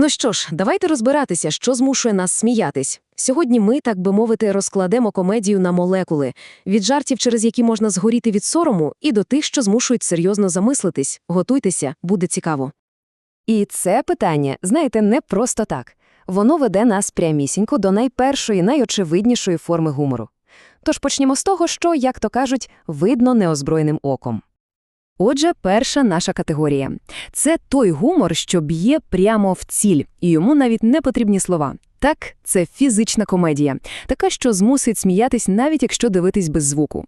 Ну що ж, давайте розбиратися, що змушує нас сміятись. Сьогодні ми, так би мовити, розкладемо комедію на молекули від жартів, через які можна згоріти від сорому, і до тих, що змушують серйозно замислитись. Готуйтеся, буде цікаво. І це питання, знаєте, не просто так. Воно веде нас прямісінько до найпершої, найочевиднішої форми гумору. Тож почнімо з того, що, як то кажуть, видно неозброєним оком. Отже, перша наша категорія – це той гумор, що б'є прямо в ціль, і йому навіть не потрібні слова. Так, це фізична комедія, така, що змусить сміятись, навіть якщо дивитись без звуку.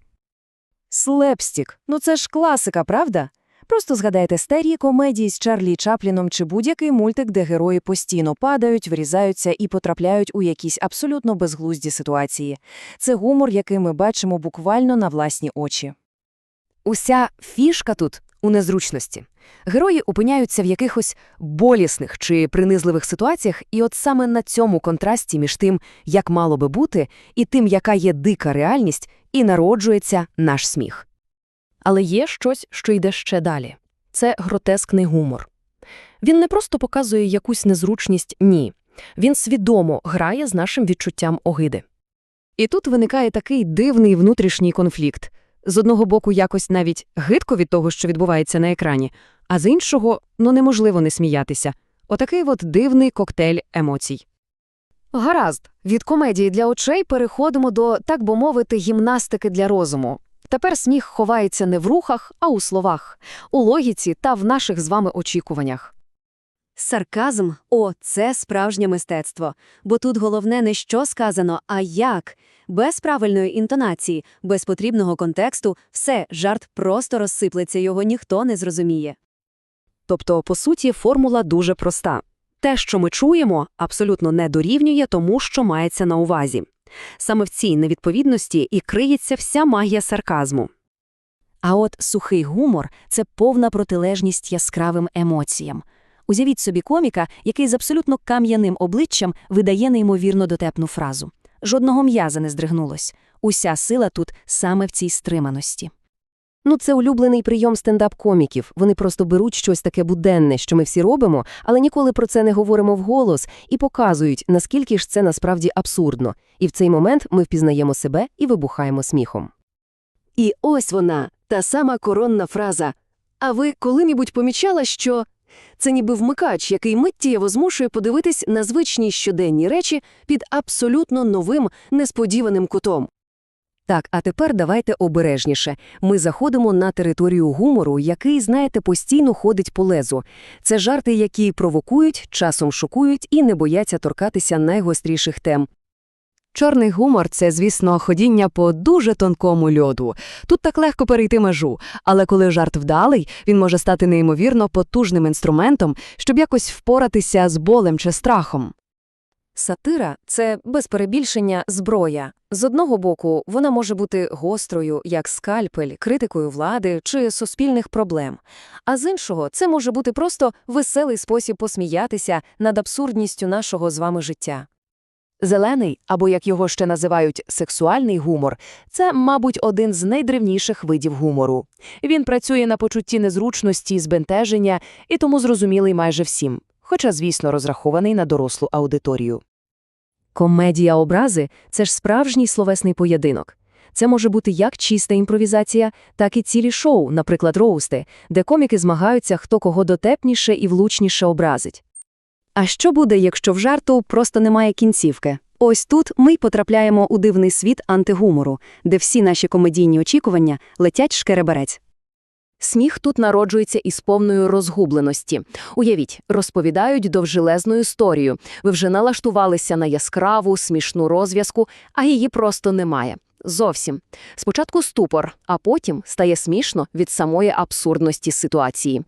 Слепстік. Ну це ж класика, правда? Просто згадайте старі комедії з Чарлі Чапліном чи будь-який мультик, де герої постійно падають, врізаються і потрапляють у якісь абсолютно безглузді ситуації. Це гумор, який ми бачимо буквально на власні очі. Уся фішка тут у незручності. Герої опиняються в якихось болісних чи принизливих ситуаціях, і от саме на цьому контрасті між тим, як мало би бути, і тим, яка є дика реальність, і народжується наш сміх. Але є щось, що йде ще далі. Це гротескний гумор. Він не просто показує якусь незручність, ні. Він свідомо грає з нашим відчуттям огиди. І тут виникає такий дивний внутрішній конфлікт. З одного боку, якось навіть гидко від того, що відбувається на екрані, а з іншого, ну неможливо не сміятися. Отакий от дивний коктейль емоцій. Гаразд, від комедії для очей переходимо до, так би мовити, гімнастики для розуму. Тепер сміх ховається не в рухах, а у словах, у логіці та в наших з вами очікуваннях. Сарказм о, це справжнє мистецтво. Бо тут головне не що сказано, а як. Без правильної інтонації, без потрібного контексту, все, жарт просто розсиплеться, його ніхто не зрозуміє. Тобто, по суті, формула дуже проста. Те, що ми чуємо, абсолютно не дорівнює тому, що мається на увазі. Саме в цій невідповідності і криється вся магія сарказму. А от сухий гумор це повна протилежність яскравим емоціям. Уявіть собі коміка, який з абсолютно кам'яним обличчям видає неймовірно дотепну фразу. Жодного м'яза не здригнулось. Уся сила тут саме в цій стриманості. Ну, це улюблений прийом стендап-коміків. Вони просто беруть щось таке буденне, що ми всі робимо, але ніколи про це не говоримо вголос, і показують, наскільки ж це насправді абсурдно. І в цей момент ми впізнаємо себе і вибухаємо сміхом. І ось вона, та сама коронна фраза. А ви коли-небудь помічала, що це ніби вмикач, який миттєво змушує подивитись на звичні щоденні речі під абсолютно новим, несподіваним кутом. Так, а тепер давайте обережніше. Ми заходимо на територію гумору, який, знаєте, постійно ходить по лезу. Це жарти, які провокують, часом шокують і не бояться торкатися найгостріших тем. Чорний гумор це, звісно, ходіння по дуже тонкому льоду. Тут так легко перейти межу, але коли жарт вдалий, він може стати неймовірно потужним інструментом, щоб якось впоратися з болем чи страхом. Сатира це без перебільшення зброя. З одного боку, вона може бути гострою, як скальпель, критикою влади чи суспільних проблем. А з іншого, це може бути просто веселий спосіб посміятися над абсурдністю нашого з вами життя. Зелений, або як його ще називають сексуальний гумор, це, мабуть, один з найдревніших видів гумору. Він працює на почутті незручності збентеження, і тому зрозумілий майже всім, хоча, звісно, розрахований на дорослу аудиторію. Комедія образи це ж справжній словесний поєдинок. Це може бути як чиста імпровізація, так і цілі шоу, наприклад, роусти, де коміки змагаються, хто кого дотепніше і влучніше образить. А що буде, якщо в жарту просто немає кінцівки? Ось тут ми й потрапляємо у дивний світ антигумору, де всі наші комедійні очікування летять шкереберець. Сміх тут народжується із повною розгубленості. Уявіть, розповідають довжелезну історію. Ви вже налаштувалися на яскраву, смішну розв'язку, а її просто немає. Зовсім. Спочатку ступор, а потім стає смішно від самої абсурдності ситуації.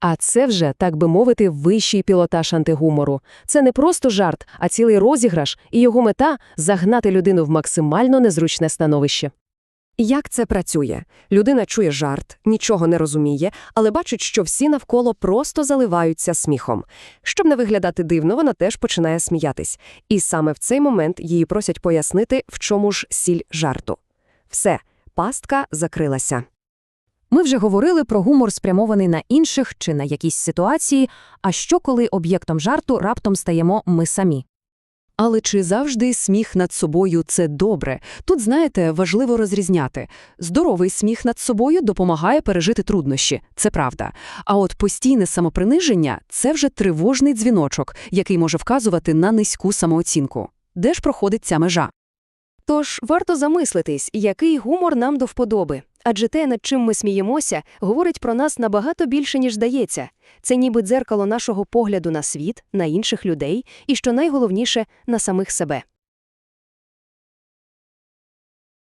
А це вже, так би мовити, вищий пілотаж антигумору. Це не просто жарт, а цілий розіграш, і його мета – загнати людину в максимально незручне становище. Як це працює? Людина чує жарт, нічого не розуміє, але бачить, що всі навколо просто заливаються сміхом. Щоб не виглядати дивно, вона теж починає сміятись. І саме в цей момент її просять пояснити, в чому ж сіль жарту. Все, пастка закрилася. Ми вже говорили про гумор, спрямований на інших чи на якісь ситуації, а що коли об'єктом жарту раптом стаємо ми самі? Але чи завжди сміх над собою – це добре? Тут, знаєте, важливо розрізняти. Здоровий сміх над собою допомагає пережити труднощі, це правда. А от постійне самоприниження – це вже тривожний дзвіночок, який може вказувати на низьку самооцінку. Де ж проходить ця межа? Тож варто замислитись, який гумор нам до вподоби. Адже те, над чим ми сміємося, говорить про нас набагато більше, ніж здається. Це ніби дзеркало нашого погляду на світ, на інших людей і, що найголовніше, на самих себе.